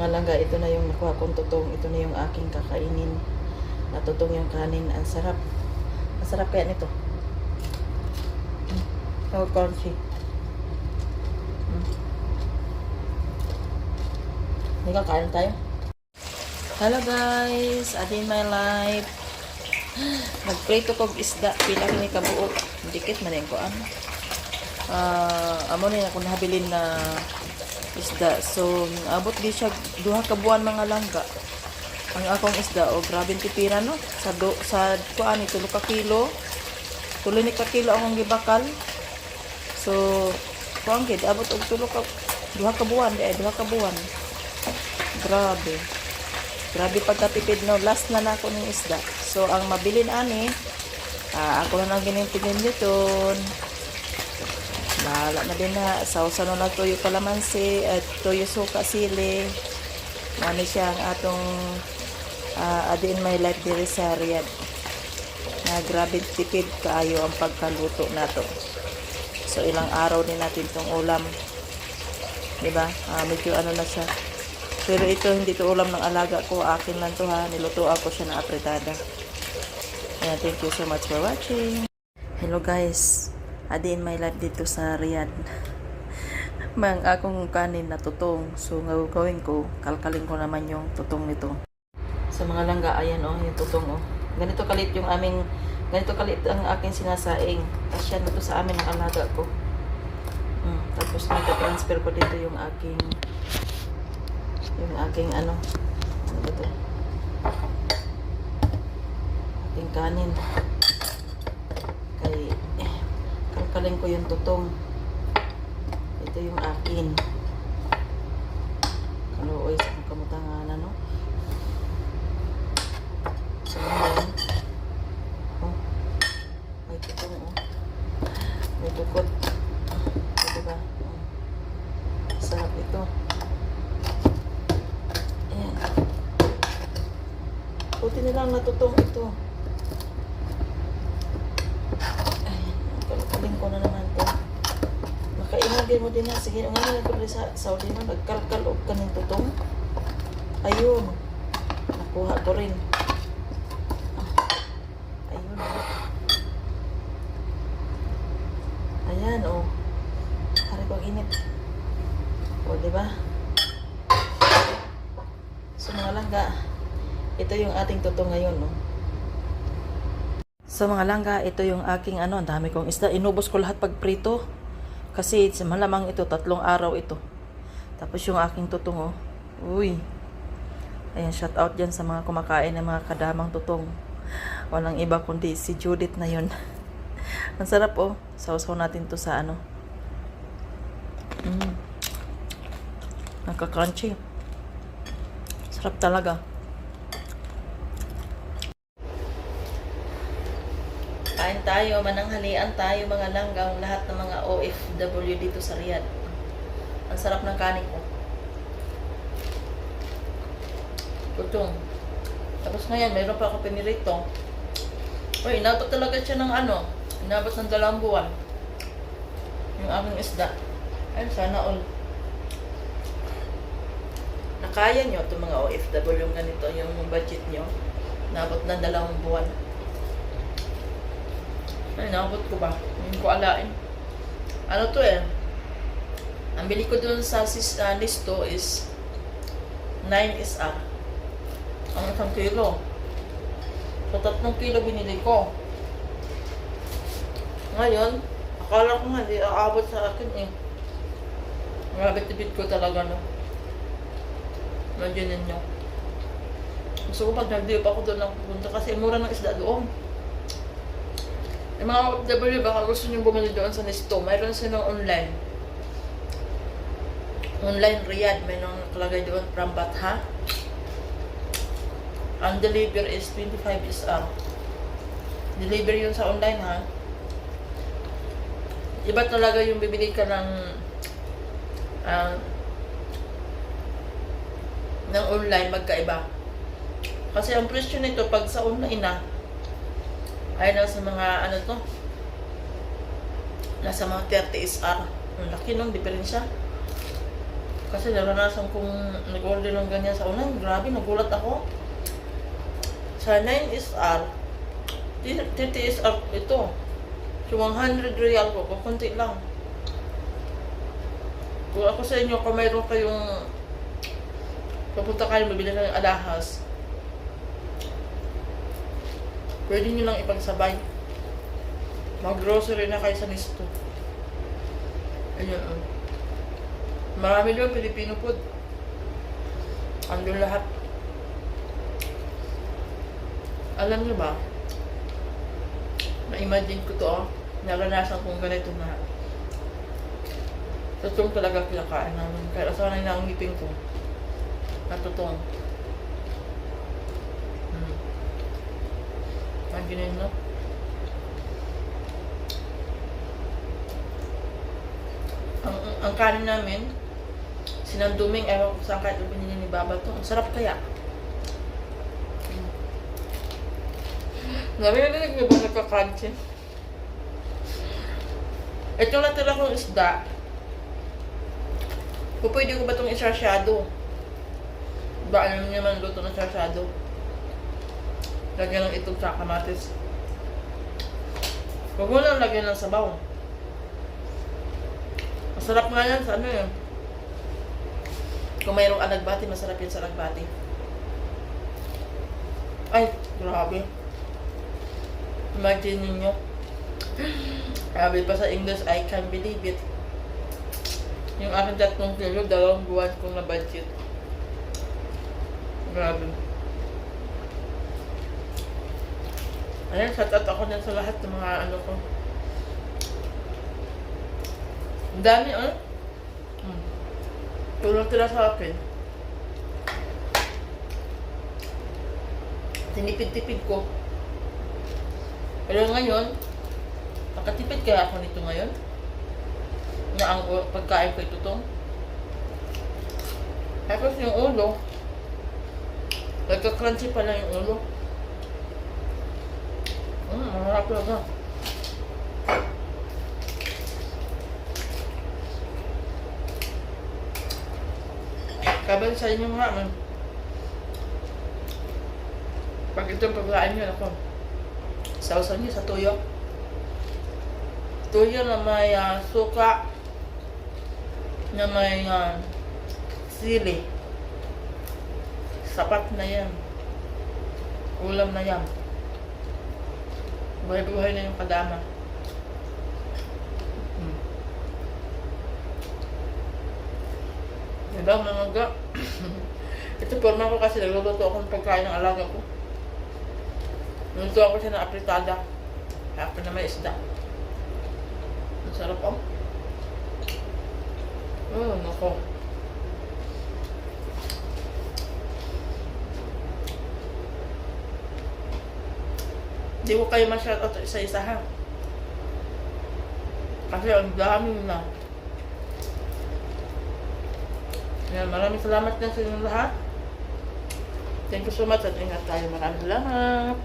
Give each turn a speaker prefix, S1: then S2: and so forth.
S1: mga langga, ito na yung nakuha kong tutong. Ito na yung aking kakainin. Natutong yung kanin. Ang sarap. Ang sarap kaya nito. Mm. Oh, crunchy. Mm. Hindi ka, kain tayo. Hello guys! A day in my life. Nagprito kog isda. Pila ni kabuo. Dikit man yung kuan. Ah, amo ni ako nahabilin na isda. So, abot di siya duha ka buwan mga langga. Ang akong isda o grabe tipira no sa do, sa kuan ni tulo ka kilo. Tulo ni ka kilo akong gibakal. So, kuan gid abot og tulo ka duha ka buwan di ay duha ka buwan. Grabe. Grabe pagkatipid no. Last na na ako ng isda. So, ang mabilin ani, ah, ako na lang ginintigin niton. Bahala na din na. Sausa na toyo kalamansi at toyo suka sili. Ano siya ang atong uh, adi in my life diri sa Riyadh. Na grabe tipid kaayo ang pagkaluto nato. So ilang araw din natin tong ulam. 'Di ba? Ah, medyo ano na siya. Pero ito hindi to ulam ng alaga ko, akin lang to ha. Niluto ako siya na apretada. Ayan, thank you so much for watching. Hello guys. Adi in my life dito sa Riyadh. Mang akong kanin na tutong. So gagawin ko, kalkalin ko naman yung tutong nito. Sa mga langga, ayan oh, yung tutong oh. Ganito kalit yung aming, ganito kalit ang aking sinasaing. Tapos yan ito sa amin ang alaga ko. Mm, tapos nagka-transfer ko dito yung aking, yung aking ano, ano ba ito? Ating kanin. Kay, eh, kalkalin ko yung tutong. Ito yung akin. Kaluoy sa kamutangan, ano? So, ngayon, oh, may tutong, oh. May tukot. Oh, diba? Oh. Sarap ito. Ayan. Buti nilang natutong ito. Ayan. Kalkaling ko na naman to. Makainagin mo din na. Sige, ang ano na sa Saudi na. Nagkalkal o kaning tutong. Ayun. Nakuha ko rin. Ah. Ayun. Ayan, oh. Hari ko init. O, di ba? So, mga langga, ito yung ating tutong ngayon, no? So, mga langga, ito yung aking, ano, ang dami kong isda. Inubos ko lahat pag prito. Kasi, malamang ito, tatlong araw ito. Tapos yung aking tutong. Uy. Ayan, shout out dyan sa mga kumakain ng mga kadamang tutong. Walang iba kundi si Judith na yun. Ang sarap oh. Sausaw natin to sa ano. Mm. Nagka-crunchy. Sarap talaga. Kain tayo, mananghalian tayo mga langgang lahat ng mga OFW dito sa Riyadh. Ang sarap ng kanin ko. Kutong. Tapos ngayon, mayroon pa ako pinirito. Uy, inabot talaga siya ng ano, inabot ng dalawang buwan. Yung aking isda. Ay, sana all. Nakaya nyo itong mga OFW yung ganito, yung budget nyo. Nabot ng dalawang buwan. Ay, nabot ko ba? Hindi ko alain. Ano to eh? Ang bili ko dun sa sis, ah, listo is 9 SR. Ang isang kilo. So, tatlong kilo binili ko. Ngayon, akala ko nga hindi aabot sa akin eh. Grabe tipid ko talaga no. Imagine ninyo. Gusto ko pag nag-dip ako doon lang pupunta kasi mura ng isda doon. Yung mga OFW, baka gusto nyo bumili doon sa Nesto. Mayroon silang online. Online Riyadh. May nang nakalagay doon from Batha. Ang deliver is 25 SR. Deliver yun sa online ha. Iba talaga yung bibili ka ng ah, ng online magkaiba. Kasi ang presyo nito pag sa online na ay nasa mga ano to nasa mga 30 SR. Ang laki nung diferensya. Kasi naranasan kong nag-order ng ganyan sa online. Grabe, nagulat ako. Sa 9SR, 30SR ito. So, 100 real ko, kukunti lang. Kung ako sa inyo, kung mayroon kayong papunta kayo, mabili kayo ng alahas, pwede nyo lang ipagsabay. Mag-grocery na kayo sa Nisto. Ayun, oh. Marami doon, Filipino food. Andun lahat. Alam niyo ba, na-imagine ko to, oh. naranasan kong ganito na Totoong talaga kinakain namin. Kaya sanay na ang ngipin ko. Na totoong. Hmm. Imagine no? Ang, ang kanin namin, sinanduming, ewan ko saan kahit binili ni Baba to. Ang sarap kaya. Nabi na narinig mo ba nagka-crunchy? Ito natira kong isda. Kung pwede ko ba itong isasyado? Ba, alam niyo naman luto ng isasyado. Lagyan ng itong sa kamatis. Huwag mo lang lagyan ng sabaw. Masarap nga yan sa ano yun. Kung mayroong alagbati, masarap yan sa alagbati. Ay, grabe. Imagine ninyo. Grabe pa sa English, I can't believe it. Yung aking tatlong kilo, dalawang buwan kong na-budget. Grabe. Ayan, shout out ako dyan sa lahat ng mga ano ko. Ang dami, ah. Hmm. Tulong tira sa akin. Tinipid-tipid ko. Pero ngayon, nakatipid kaya ako nito ngayon? Na ang pagkain ko ito to. Tapos yung ulo, nagka-crunchy pa lang yung ulo. Mm, masarap talaga. Kabal sa inyo nga, man. Pag itong pagkain nyo, ako, sausaw nyo sa tuyo. Tuyo na may ah, suka, na may ah, sili. Sapat na yan. Ulam na yan. Buhay-buhay na yung kadama. Hmm. Diba, mga Ito porma ko kasi nagluluto ako ng pagkain ng alaga ko. Luto ako siya ng apritada. Hapon na may isda. Ang sarap oh. Oh, nako. Hindi ko kayo ma-shoutout isa-isa ha. Kasi ang dami na. Yan, maraming salamat din sa inyong lahat. Thank you so much at ingat tayo. Maraming salamat.